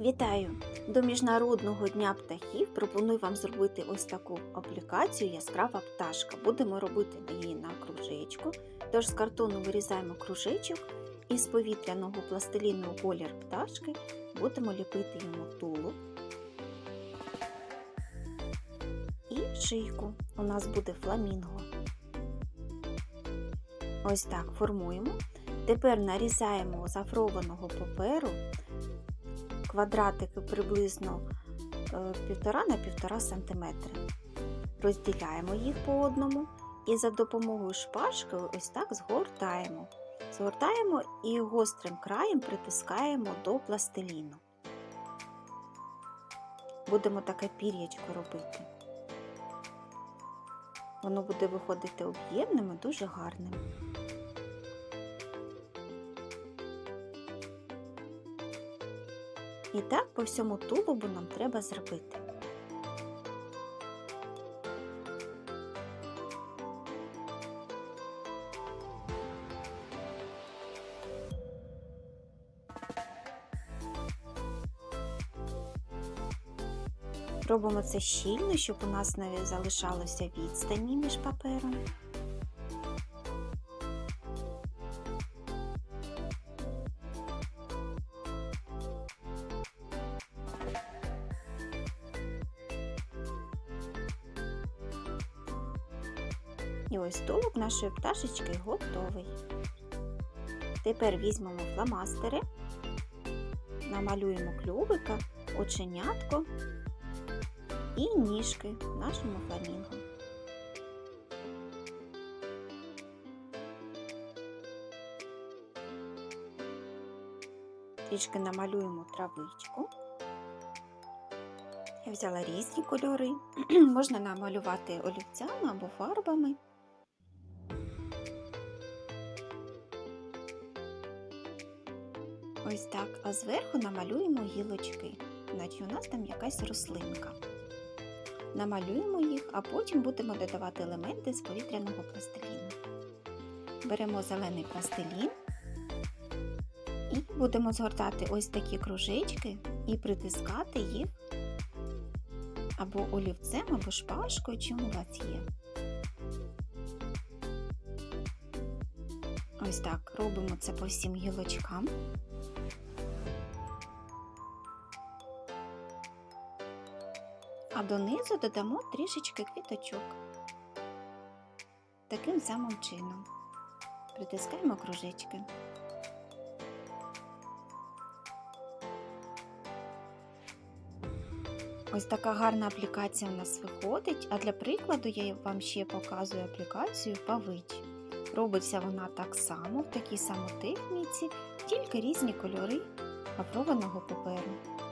Вітаю! До Міжнародного дня птахів пропоную вам зробити ось таку аплікацію Яскрава пташка. Будемо робити її на кружечку. Тож з картону вирізаємо кружечок і з повітряного пластиліну колір пташки будемо ліпити йому тулуб і шийку. У нас буде фламінго. Ось так формуємо. Тепер нарізаємо зафрованого паперу квадратики приблизно 1,5 на 1,5 см. Розділяємо їх по одному і за допомогою шпажки ось так згортаємо. Згортаємо і гострим краєм притискаємо до пластиліну. Будемо таке пір'ячко робити. Воно буде виходити об'ємним і дуже гарним. І так по всьому тулубу нам треба зробити. Робимо це щільно, щоб у нас не залишалося відстані між папером. І ось тулуб нашої пташечки готовий. Тепер візьмемо фломастери, намалюємо клювика, оченятко і ніжки нашому фламінго. Трішки намалюємо травичку. Я взяла різні кольори, можна намалювати олівцями або фарбами. Ось так, а зверху намалюємо гілочки, наче у нас там якась рослинка. Намалюємо їх, а потім будемо додавати елементи з повітряного пластиліну. Беремо зелений пластилін і будемо згортати ось такі кружечки і притискати їх або олівцем, або шпажкою, чим у вас є. Ось так робимо це по всім гілочкам. А донизу додамо трішечки квіточок. Таким самим чином. Притискаємо кружечки. Ось така гарна аплікація у нас виходить, а для прикладу я вам ще показую аплікацію Павич. Робиться вона так само, в такій самій тільки різні кольори пафрованого паперу.